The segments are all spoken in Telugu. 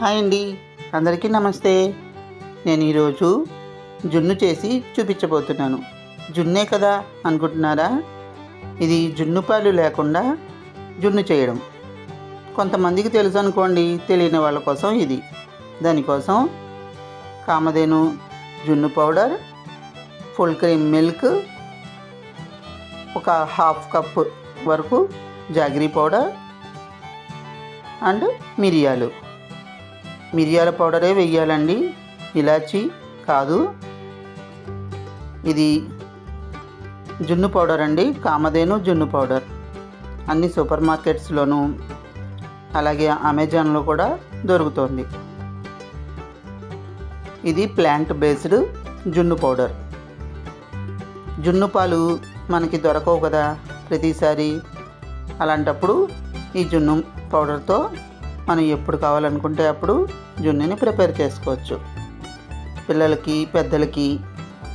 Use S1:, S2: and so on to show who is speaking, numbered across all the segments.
S1: హాయ్ అండి. అందరికీ నమస్తే. నేను ఈరోజు జున్ను చేసి చూపించబోతున్నాను. జున్నే కదా అనుకుంటున్నారా? ఇది జున్ను పాలు లేకుండా జున్ను చేయడం. కొంతమందికి తెలుసు అనుకోండి తెలియని వాళ్ళ కోసం ఇది. దానికోసం కామధేను జున్ను పౌడర్ ఫుల్ క్రీమ్ మిల్క్ ఒక హాఫ్ కప్ వరకు జాగ్రీ పౌడర్ అండ్ మిరియాలు. మిరియాల పౌడరే వెయ్యాలండి. ఇలాచి కాదు. ఇది జున్ను పౌడర్ అండి. కామధేను జున్ను పౌడర్. అన్ని సూపర్ మార్కెట్స్లోనూ అలాగే అమెజాన్లో కూడా దొరుకుతుంది. ఇది ప్లాంట్ బేస్డ్ జున్ను పౌడర్. జున్ను పాలు మనకి దొరకవు కదా. ప్రతిసారి అలాంటప్పుడు ఈ జున్ను పౌడర్తో మనం ఎప్పుడు కావాలనుకుంటే అప్పుడు జున్నుని ప్రిపేర్ చేసుకోవచ్చు. పిల్లలకి పెద్దలకి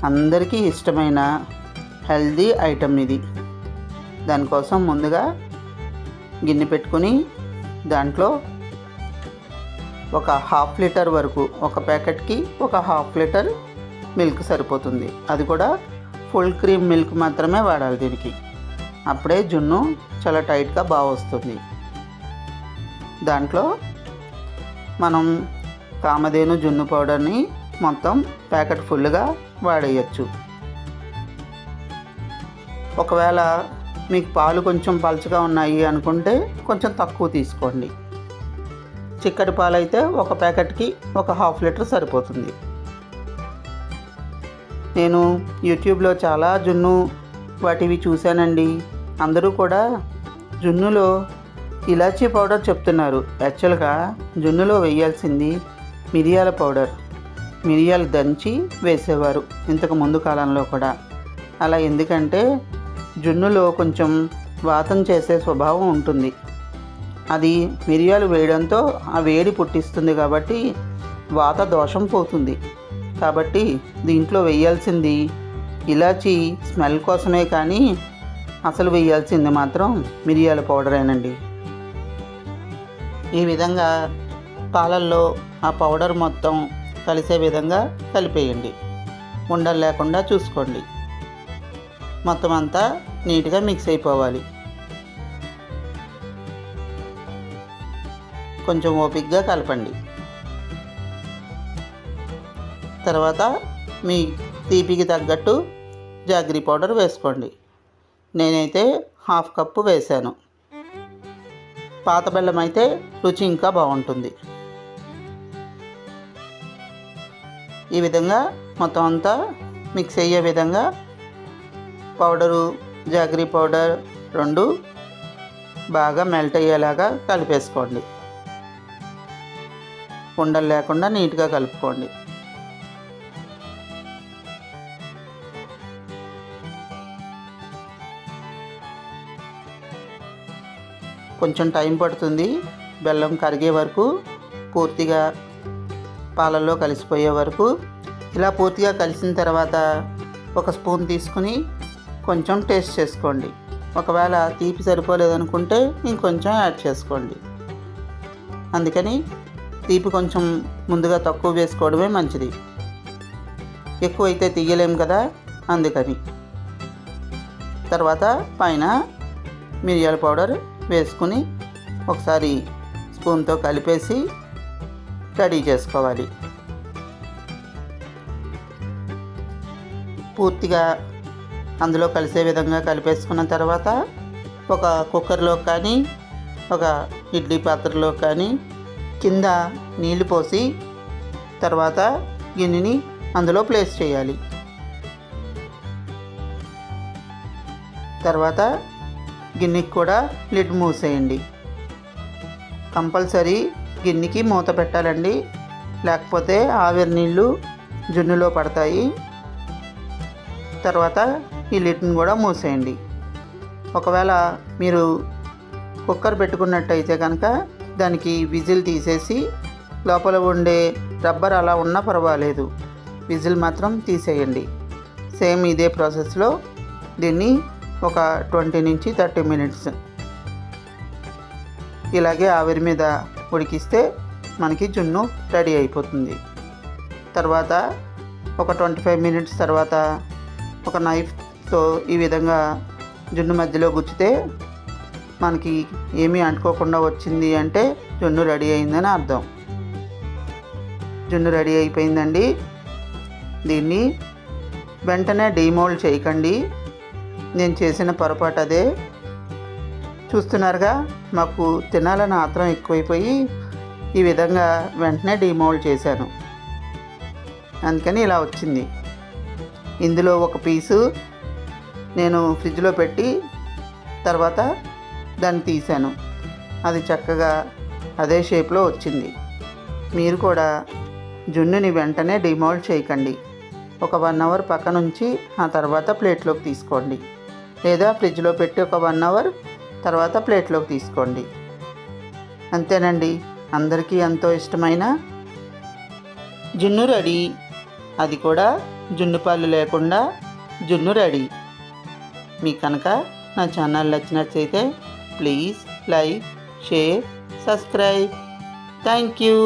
S1: అందరికీ ఇష్టమైన హెల్దీ ఐటమ్ ఇది. దానికోసం ముందుగా గిన్నె పెట్టుకుని దాంట్లో ఒక హాఫ్ లీటర్ వరకు ఒక ప్యాకెట్కి ఒక హాఫ్ లీటర్ మిల్క్ సరిపోతుంది. అది కూడా ఫుల్ క్రీమ్ మిల్క్ మాత్రమే వాడాలి దీనికి. అప్పుడే జున్ను చాలా టైట్గా బాగా వస్తుంది దాంట్లో మనం కామధేను జున్ను పౌడర్ని మొత్తం ప్యాకెట్ ఫుల్గా వాడేయచ్చు. ఒకవేళ మీకు పాలు కొంచెం పలుచగా ఉన్నాయి అనుకుంటే కొంచెం తక్కువ తీసుకోండి. చిక్కటి పాలు అయితే ఒక ప్యాకెట్కి ఒక హాఫ్ లీటర్ సరిపోతుంది. నేను యూట్యూబ్లో చాలా జున్ను వాటివి చూశానండి. అందరూ కూడా జున్నులో ఇలాచీ పౌడర్ చెప్తున్నారు. యాక్చువల్గా జున్నులో వేయాల్సింది మిరియాల పౌడర్. మిరియాలు దంచి వేసేవారు ఇంతకు ముందు కాలంలో కూడా. అలా ఎందుకంటే జున్నులో కొంచెం వాతం చేసే స్వభావం ఉంటుంది. అది మిరియాలు వేయడంతో ఆ వేడి పుట్టిస్తుంది కాబట్టి వాత దోషం పోతుంది. కాబట్టి దీంట్లో వేయాల్సింది ఇలాచి స్మెల్ కోసమే కానీ అసలు వేయాల్సింది మాత్రం మిరియాల పౌడరేనండి. ఈ విధంగా పాలల్లో ఆ పౌడర్ మొత్తం కలిసే విధంగా కలిపేయండి. ఉండలు లేకుండా చూసుకోండి. మొత్తం అంతా నీట్గా మిక్స్ అయిపోవాలి. కొంచెం ఓపిక్గా కలపండి. తర్వాత మీ తీపికి తగ్గట్టు జాగ్రీ పౌడర్ వేసుకోండి. నేనైతే హాఫ్ కప్పు వేశాను. పాత బెల్లం అయితే రుచి ఇంకా బాగుంటుంది. ఈ విధంగా మొత్తం అంతా మిక్స్ అయ్యే విధంగా పౌడరు జాగరీ పౌడర్ రెండు బాగా మెల్ట్ అయ్యేలాగా కలిపేసుకోండి. ఉండలు లేకుండా నీట్గా కలుపుకోండి. కొంచెం టైం పడుతుంది. బెల్లం కరిగే వరకు పూర్తిగా పాలల్లో కలిసిపోయే వరకు. ఇలా పూర్తిగా కలిసిన తర్వాత ఒక స్పూన్ తీసుకుని కొంచెం టేస్ట్ చేసుకోండి. ఒకవేళ తీపి సరిపోలేదనుకుంటే ఇంకొంచెం యాడ్ చేసుకోండి. అందుకని తీపి కొంచెం ముందుగా తక్కువ వేసుకోవడమే మంచిది. ఎక్కువైతే తీయలేం కదా అందుకని. తర్వాత పైన మిరియాల పౌడర్ వేసుకుని ఒకసారి స్పూన్తో కలిపేసి రెడీ చేసుకోవాలి. పూర్తిగా అందులో కలిసే విధంగా కలిపేసుకున్న తర్వాత ఒక కుక్కర్లో కానీ ఒక ఇడ్లీ పాత్రలో కానీ కింద నీళ్ళు పోసి తర్వాత గిన్నెని అందులో ప్లేస్ చేయాలి. తర్వాత గిన్నెకి కూడా లిడ్ మూసేయండి. కంపల్సరీ గిన్నెకి మూత పెట్టాలండి. లేకపోతే ఆవిరి నీళ్ళు జున్నులో పడతాయి. తర్వాత ఈ లిడ్ని కూడా మూసేయండి. ఒకవేళ మీరు కుక్కర్ పెట్టుకున్నట్టయితే కనుక దానికి విజిల్ తీసేసి లోపల ఉండే రబ్బర్ అలా ఉన్నా పర్వాలేదు. విజిల్ మాత్రం తీసేయండి. సేమ్ ఇదే ప్రాసెస్లో దీన్ని ఒక ట్వంటీ నుంచి థర్టీ మినిట్స్. ఇలాగే ఆవిరి మీద ఉడికిస్తే మనకి జున్ను రెడీ అయిపోతుంది. తర్వాత ఒక ట్వంటీ ఫైవ్ మినిట్స్ తర్వాత ఒక నైఫ్తో ఈ విధంగా జున్ను మధ్యలో గుచ్చితే మనకి ఏమీ అంటుకోకుండా వచ్చింది అంటే జున్ను రెడీ అయిందని అర్థం. జున్ను రెడీ అయిపోయిందండి. దీన్ని వెంటనే డీమోల్డ్ చేయకండి. నేను చేసిన పొరపాటు అదే. చూస్తున్నారుగా మాకు తినాలని ఆత్రం ఎక్కువైపోయి ఈ విధంగా వెంటనే డీమోల్డ్ చేశాను. అందుకని ఇలా వచ్చింది. ఇందులో ఒక పీసు నేను ఫ్రిడ్జ్లో పెట్టి తర్వాత దాన్ని తీశాను. అది చక్కగా అదే షేప్లో వచ్చింది. మీరు కూడా జున్నుని వెంటనే డిమోల్డ్ చేయకండి. ఒక వన్ అవర్ పక్క నుంచి ఆ తర్వాత ప్లేట్లోకి తీసుకోండి. లేదా ఫ్రిడ్జ్లో పెట్టి ఒక వన్ అవర్ తర్వాత ప్లేట్లోకి తీసుకోండి. అంతేనండి. అందరికీ ఎంతో ఇష్టమైన జున్ను రెడీ. అది కూడా జున్ను పాలు లేకుండా జున్ను రెడీ. మీకు కనుక నా ఛానల్ నచ్చినట్లయితే please like share subscribe. Thank you.